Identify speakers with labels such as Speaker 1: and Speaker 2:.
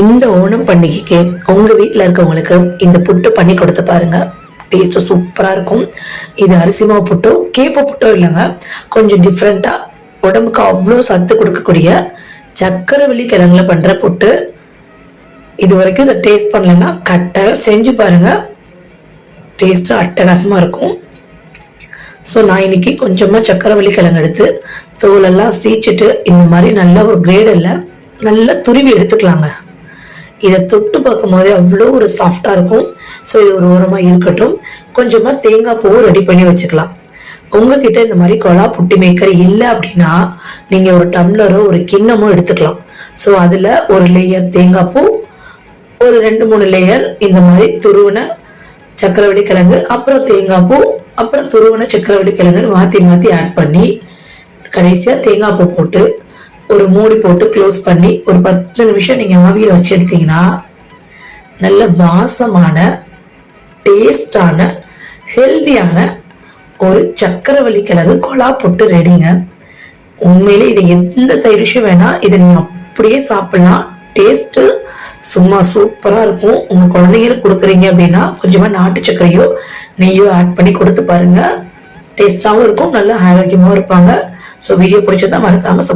Speaker 1: இந்த ஓணம் பண்டிகைக்கு உங்க வீட்டில் இருக்கவங்களுக்கு இந்த புட்டு பண்ணி கொடுத்து பாருங்க. டேஸ்ட்டு சூப்பராக இருக்கும். இது அரிசி மாவு புட்டோ கேப்ப புட்டோ இல்லைங்க. கொஞ்சம் டிஃப்ரெண்ட்டாக உடம்புக்கு அவ்வளோ சத்து கொடுக்கக்கூடிய சக்கரை வெள்ளி கிழங்குல பண்ணுற புட்டு. இது வரைக்கும் இதை டேஸ்ட் பண்ணலன்னா கட்டாயம் செஞ்சு பாருங்க. டேஸ்ட்டு அட்டகாசமாக இருக்கும். ஸோ நான் இன்னைக்கு கொஞ்சமாக சக்கரவள்ளி கிழங்கு எடுத்து தோலெல்லாம் சீச்சிட்டு இந்த மாதிரி நல்ல ஒரு கிரேடில் நல்லா துருவி எடுத்துக்கலாங்க. இதை தொட்டு பார்க்கும் போதே அவ்வளோ ஒரு சாஃப்டாக இருக்கும். ஸோ இது ஒரு ஓரமாக இருக்கட்டும். கொஞ்சமாக தேங்காய் பூவும் ரெடி பண்ணி வச்சுக்கலாம். உங்ககிட்ட இந்த மாதிரி கொலா புட்டி மேக்கர் இல்லை அப்படின்னா நீங்கள் ஒரு டம்ளரோ ஒரு கிண்ணமோ எடுத்துக்கலாம். ஸோ அதில் ஒரு லேயர் தேங்காய் பூ ஒரு ரெண்டு மூணு லேயர் இந்த மாதிரி துருவின சக்கரவள்ளி கிழங்கு அப்புறம் தேங்காய் பூ அப்புறம் துருவன சக்கரவள்ளி கிழங்குன்னு மாற்றி மாற்றி ஆட் பண்ணி கடைசியாக தேங்காய் பூ போட்டு ஒரு மூடி போட்டு க்ளோஸ் பண்ணி ஒரு பத்து நிமிஷம் நீங்கள் ஆவியில் வச்சு எடுத்தீங்கன்னா நல்ல வாசமான டேஸ்டான ஹெல்தியான ஒரு சக்கரவள்ளி கிழங்கு கொலா போட்டு ரெடிங்க உண்மையிலே இது எந்த சைடு டிஷ்ஷும் வேணால் இதை நீங்கள் அப்படியே சாப்பிடலாம். டேஸ்ட்டு சும்மா சூப்பராக இருக்கும். உங்கள் குழந்தைங்களுக்கு கொடுக்குறீங்க அப்படின்னா கொஞ்சமாக நாட்டு சர்க்கரையோ நெய்யோ ஆட் பண்ணி கொடுத்து பாருங்கள் டேஸ்ட்டாகவும் இருக்கும் நல்ல ஆரோக்கியமாகவும் இருப்பாங்க. ஸோ வீடியோ பிடிச்சதா மறக்காமல்